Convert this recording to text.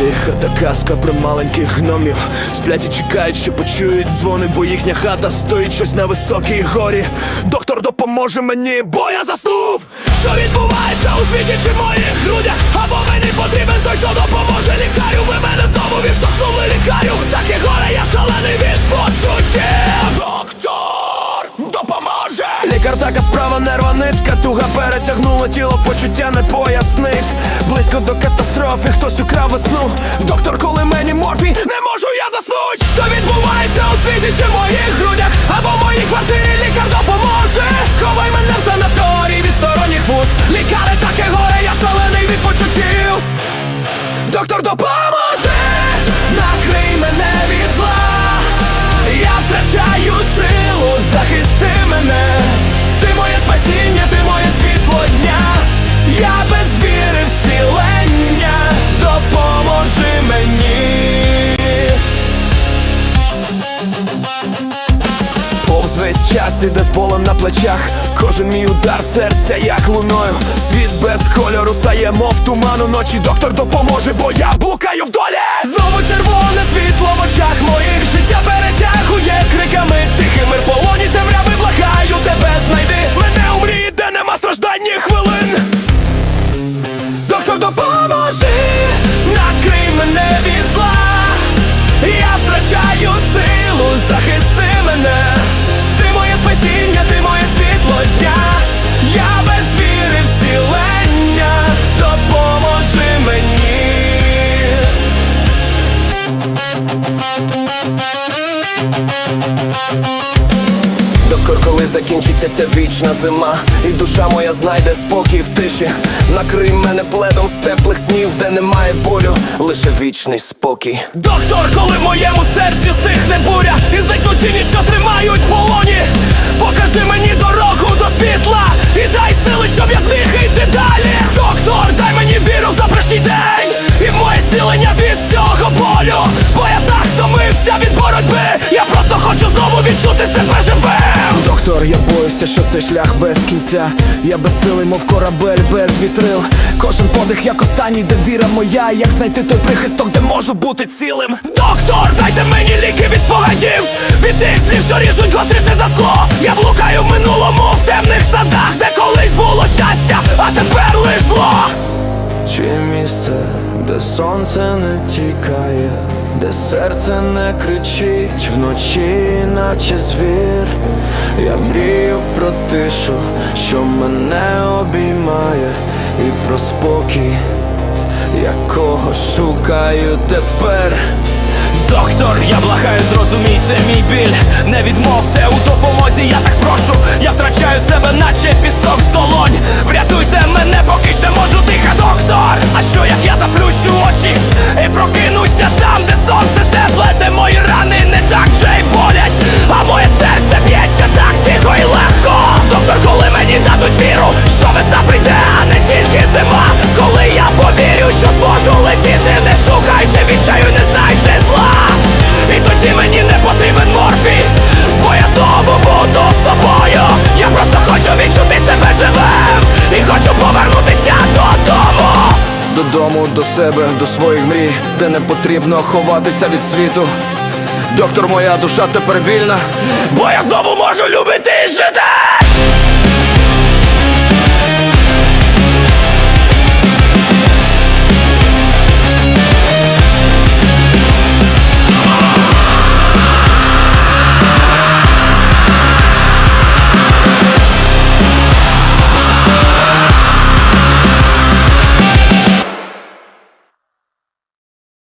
Тиха та казка про маленьких гномів Сплять і чекають, що почують дзвони, бо їхня хата стоїть щось на високій горі. Доктор допоможе мені, бо я заснув. Що відбувається у світі чи моїх грудях? Або мені потрібен той, хто допоможе допоможе. Лікар така справа, нерва нитка, туга перетягнула тіло, почуття не пояснить. Близько до катастрофи, хтось украв весну. Доктор, коли мені весь час іде з болем на плечах. Кожен мій удар серця як луною. Світ без кольору стає, мов туман уночі Доктор допоможе, бо я блукаю в долі. Знову червоне світло в очах моїх. Життя перетягує криками. Тихими полоні закінчиться ця вічна зима, і душа моя знайде спокій в тиші. Накрий мене пледом з теплих снів, де немає болю, лише вічний спокій. Доктор, коли моєму серці відчути себе живим. Доктор, я боюся, що це шлях без кінця. Я безсилий, мов корабель без вітрил. Кожен подих, як останній, де віра моя. Як знайти той прихисток, де можу бути цілим. Доктор, дайте мені ліки від спогадів, від тих слів, що ріжуть гостріше за скло. Я блукаю в минулому в темних садах, де колись було щастя, а тепер лиш зло. Чи місце, де сонце не тікає, де серце не кричить вночі, наче звір. Я мрію про тишу, що мене обіймає, і про спокій, якого шукаю тепер. Доктор, я благаю, зрозумійте мій біль Не відмовте у допомозі, я так прошу Я втрачаю себе, наче пісок з Додому, до себе, до своїх мрій, де не потрібно ховатися від світу. Доктор, моя душа тепер вільна. Бо я знову можу любити і жити